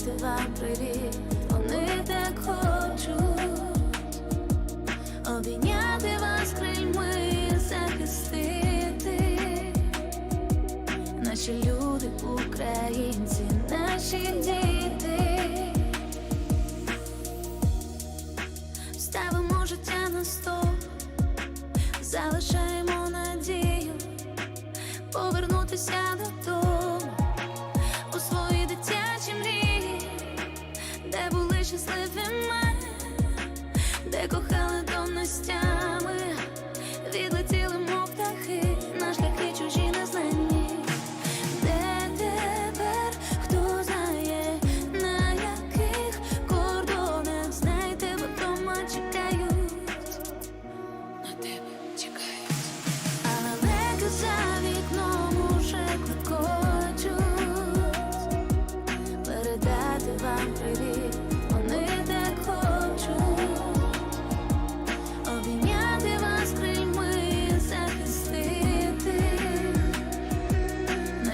сказати вам привіт, вони так хочуть обійняти вас крильми, захистити, наші люди, українці, наші діти, ставимо життя на стол, залишаємо надію повернутися. Де були щасливими, де кохали до нестями,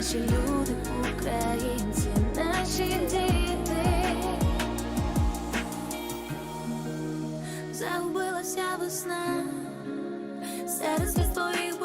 наші люди, українці, наші діти. Загубилася весна серед сліз твоїх